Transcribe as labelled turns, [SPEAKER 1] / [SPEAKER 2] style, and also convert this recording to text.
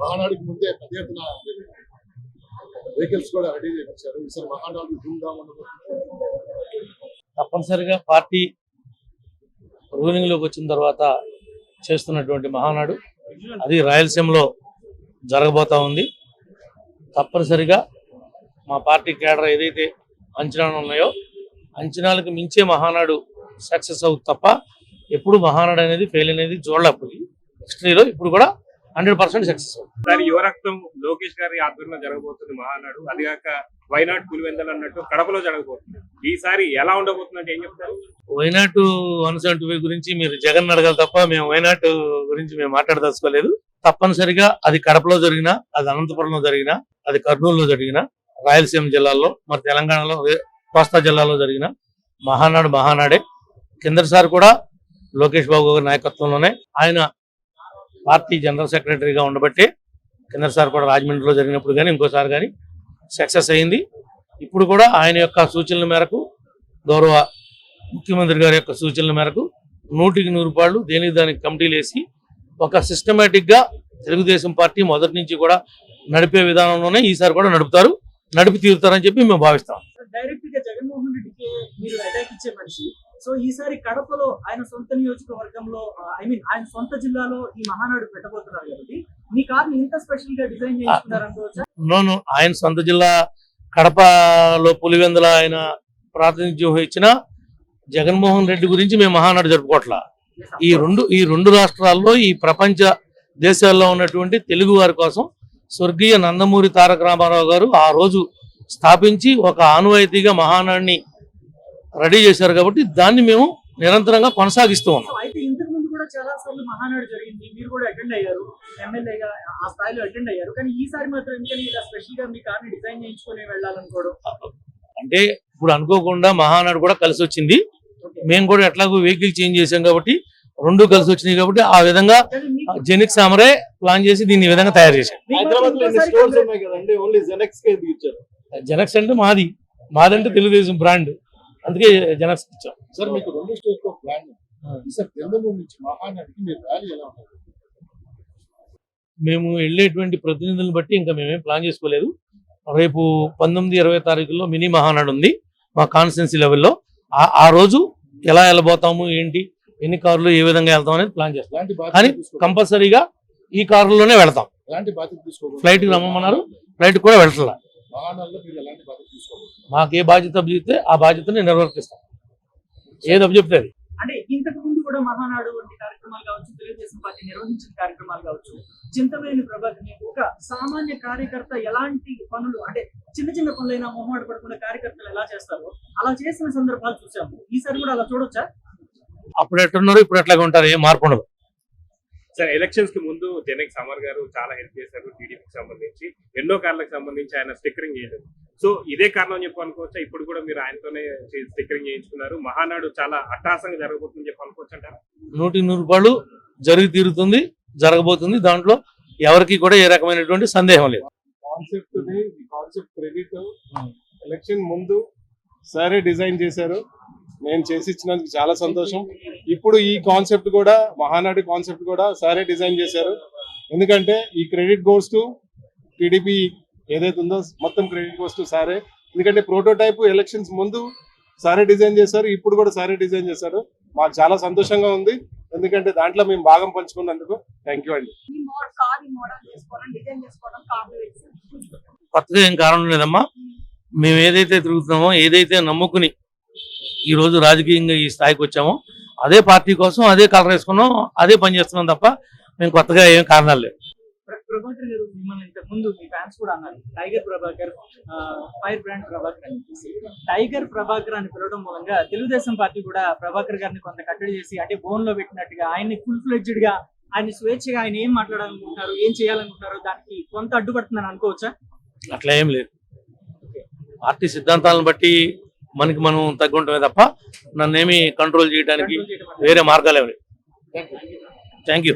[SPEAKER 1] మహానాడుకి ముందే పెద్ద ఎత్తున వెహికల్స్ కూడా రెడీ చేయించారు. ఈసారి మహానాడు ధూమ్ధామ్
[SPEAKER 2] తప్పనిసరిగా పార్టీ రూలింగ్లోకి వచ్చిన తర్వాత చేస్తున్నటువంటి మహానాడు అది రాయలసీమలో జరగబోతా ఉంది. తప్పనిసరిగా మా పార్టీ కేడర్ ఏదైతే అంచనాలు ఉన్నాయో అంచనాలకు మించే మహానాడు సక్సెస్ అవుతుంది తప్ప ఎప్పుడు మహానాడు అనేది ఫెయిల్ అనేది చూడలేకపోయి హిస్టరీలో ఇప్పుడు కూడా హండ్రెడ్ పర్సెంట్ సక్సెస్
[SPEAKER 3] సార్ యువరక్తం లోకేష్ గారి ఆధ్వర్యంలో జరగబోతుంది మహానాడు. అది కాక వైనాడ్ పులివెందలు అన్నట్టు కడపలో జరగబోతుంది. ఈసారి ఎలా ఉండబోతుంది అంటే ఏం చెప్తారు?
[SPEAKER 2] వైనాట్ వన్ సెవెంటీ ఫైవ్ గురించి మీరు జగన్ అడగాలి తప్ప మేము వైనాట్ గురించి మేము మాట్లాడదలుచుకోలేదు. తప్పనిసరిగా అది కడపలో జరిగినా అది అనంతపురంలో జరిగినా అది కర్నూలులో జరిగినా రాయలసీమ జిల్లాలో మరి తెలంగాణలో కోస్తా జిల్లాలో జరిగిన మహానాడు మహానాడే. కిందటిసారి కూడా లోకేష్ బాబు గారి నాయకత్వంలోనే ఆయన పార్టీ జనరల్ సెక్రటరీగా ఉండబట్టి కిందసారి కూడా రాజమండ్రిలో జరిగినప్పుడు కానీ ఇంకోసారి కానీ సక్సెస్ అయింది. ఇప్పుడు కూడా ఆయన యొక్క సూచనల మేరకు గౌరవ ముఖ్యమంత్రి గారి యొక్క సూచనల మేరకు నూటికి నూరు పాళ్ళు దేనికి దానికి కమిటీలు వేసి ఒక సిస్టమేటిక్గా తెలుగుదేశం పార్టీ మొదటి నుంచి కూడా నడిపే విధానంలోనే ఈసారి కూడా నడుపుతారు. నడిపి తీరుతారని చెప్పి మేము భావిస్తాం.
[SPEAKER 4] డైరెక్ట్గా జగన్మోహన్ రెడ్డికి మీరు అటాక్ ఇచ్చే మనిషి సో ఈసారి కడపలో ఆయన సొంత నియోజకవర్గంలో ఐ మీన్ ఆయన సొంత జిల్లాలో ఈ మహానాడు పెట్టబోతున్నారు కాబట్టి మీ కార్ని ఇంత స్పెషల్గా డిజైన్ అనుకోవచ్చా
[SPEAKER 2] నోను ఆయన సొంత జిల్లా కడపలో పులివెందుల ఆయన ప్రాతినిధ్యం వహించిన జగన్మోహన్ రెడ్డి గురించి మేము మహానాడు జరుపుకోవట్లా ఈ రెండు ఈ రెండు రాష్ట్రాల్లో ఈ ప్రపంచ దేశాల్లో ఉన్నటువంటి తెలుగు వారి కోసం స్వర్గీయ నందమూరి తారక రామారావు గారు ఆ రోజు స్థాపించి ఒక ఆనువాయితీగా మహానాడిని రెడీ చేశారు కాబట్టి దాన్ని మేము నిరంతరంగా కొనసాగిస్తూ ఉన్నాం.
[SPEAKER 4] సో అయితే ఇంతకు ముందు కూడా చాలా సార్లు మహానాడు జరిగింది. మీరు కూడా అటెండ్ అయ్యారు. ఎమ్మెల్యేగా ఆ స్థాయిలో అటెండ్ అయ్యారు. కానీ ఈసారి మాత్రం ఎందుకని ఇలా స్పెషల్గా మీ కార్ని డిజైన్ చేయించుకొని వెళ్ళాలనుకోవడం?
[SPEAKER 2] అంటే ఇప్పుడు అనుకోకుండా మహానాడు కూడా కలిసి వచ్చింది. మేము కూడా ఎట్లాగో వెహికల్ చేంజ్ చేసాం కాబట్టి రెండు కలిసి వచ్చినాయి కాబట్టి ఆ విధంగా
[SPEAKER 4] కానీ మీకు
[SPEAKER 2] జెనిక్ సామరే ప్లాన్ చేసి దీన్ని ఈ విధంగా తయారు చేశాం.
[SPEAKER 1] జెనెక్స్
[SPEAKER 2] జెనక్స్ అంటే మాది. మాదంటే తెలుగుదేశం బ్రాండ్ అందుకే జెనక్స్ ఇచ్చాం.
[SPEAKER 1] సార్ మీకు రెండు స్టేట్లో ప్లాన్ సార్ నుంచి మహానాడికి మీరు ర్యాలీ ఎలా ఉంటుంది?
[SPEAKER 2] మేము వెళ్ళేటువంటి ప్రతినిధులను బట్టి ఇంకా మేమేం ప్లాన్ చేసుకోలేదు. రేపు పంతొమ్మిది ఇరవై తారీఖుల్లో మినీ మహానాడు ఉంది మా కాన్స్టిట్యున్సీ లెవెల్లో ఆ- రోజు ఎలా వెళ్ళబోతాము ఏంటి ఎన్ని కార్లు ఏ విధంగా వెళ్తాం అనేది ప్లాన్ చేస్తాం. కానీ కంపల్సరీగా ఈ కారులోనే వెళ్తాం.
[SPEAKER 1] ఎలాంటి బాధ్యత తీసుకో
[SPEAKER 2] Flight కి రమ్మన్నారు. ఫ్లైట్ కూడా వెళ్తాం మాకు ఏ బాధ్యత అప్పచెప్తే ఆ బాధ్యతని నిర్వర్తిస్తాం ఏది అప్పచెప్తే అది
[SPEAKER 4] అంటే ఇంతకు ముందు కూడా మహానాడు వంటి కార్యక్రమాలు కావచ్చు తెలుగుదేశం పార్టీ నిర్వహించిన కార్యక్రమాలు కావచ్చు చింతవేణి ప్రభాకర్ని ఒక సామాన్య కార్యకర్త ఎలాంటి పనులు అంటే చిన్న చిన్న పనులైనా మొహమాట పడకుండా కార్యకర్తలు ఎలా చేస్తారో అలా చేసిన సందర్భాలు చూసాము. ఈసారి కూడా అలా చూడొచ్చా?
[SPEAKER 2] అప్పుడు ఎట్టున్నారు ఇప్పుడు ఎట్లాగా ఉంటారు ఏం మార్పు ఉండదు.
[SPEAKER 3] సార్ ఎలక్షన్స్కి ముందు జనక్ సమర్ గారు చాలా హెల్ప్ చేశారు టీడీపీకి సంబంధించి. ఎన్నో కార్లకు సంబంధించి ఆయన స్టిక్కరింగ్ చేయడం సో ఇదే కారణం చెప్పి అనుకోవచ్చా? ఇప్పుడు కూడా మీరు ఆయనతోనే స్టిక్కరింగ్ చేయించుకున్నారు. మహానాడు చాలా అట్టహాసంగా జరగబోతుందని చెప్పి అనుకోవచ్చు అంటారా?
[SPEAKER 2] నూటికి నూరు రూపాయలు జరిగి తీరుతుంది జరగబోతుంది. దాంట్లో ఎవరికి కూడా ఏ రకమైనటువంటి సందేహం లేదు.
[SPEAKER 5] కాన్సెప్ట్ కాన్సెప్ట్ క్రెడిట్ ఎలక్షన్ ముందు సరే డిజైన్ చేశారు. నేను చేసి ఇచ్చినందుకు చాలా సంతోషం. ఇప్పుడు ఈ కాన్సెప్ట్ కూడా మహానాడు కాన్సెప్ట్ కూడా సారే డిజైన్ చేశారు. ఎందుకంటే ఈ క్రెడిట్ గోస్ టు టీడీపీ ఏదైతే ఉందో మొత్తం క్రెడిట్ టు సారే. ఎందుకంటే ప్రోటోటైప్ ఎలక్షన్స్ ముందు సారే డిజైన్ చేశారు ఇప్పుడు కూడా సారే డిజైన్ చేశారు. మాకు చాలా సంతోషంగా ఉంది. ఎందుకంటే దాంట్లో మేము భాగం పంచుకున్నందుకు థ్యాంక్ యూ అండి.
[SPEAKER 6] ఈ మోడల్ కార్ మోడల్ చేసుకోవడం డిజైన్ చేసుకోవడం కార్లు వేసి
[SPEAKER 2] కొత్తగా ఏం కారణం లేదమ్మా. మేము ఏదైతే తిరుగుతున్నామో ఏదైతే నమ్ముకుని ఈ రోజు రాజకీయంగా ఈ స్థాయికి వచ్చామో అదే పార్టీ కోసం అదే కలర్ వేసుకున్నాం అదే పని చేస్తున్నాం తప్ప మేము కొత్తగా ఏం కారణాలు లేవు.
[SPEAKER 4] ప్రభాకర్ గారు మిమ్మల్ని ఇంతకు ముందు మీ ఫ్యాన్స్ కూడా అన్నారు. Tiger Prabhakar fire brand Prabhakar అని చెప్పేసి. టైగర్ ప్రభాకర్ అని పిలవడం మూలంగా తెలుగుదేశం పార్టీ కూడా ప్రభాకర్ గారిని కొంత కట్టడి చేసి అంటే బోన్లో పెట్టినట్టుగా ఆయన్ని ఫుల్ ఫ్లెడ్జ్డ్గా ఆయన స్వేచ్ఛగా ఆయన ఏం మాట్లాడాలనుకుంటున్నారు ఏం చేయాలనుకుంటున్నారు దానికి కొంత అడ్డుపడుతుందని అనుకోవచ్చా?
[SPEAKER 2] అట్లా ఏం లేదు. పార్టీ సిద్ధాంతాలను బట్టి మనకి మనం తగ్గుంటమే తప్ప నన్నేమి కంట్రోల్ చేయడానికి వేరే మార్గాలు ఏమి థ్యాంక్ యూ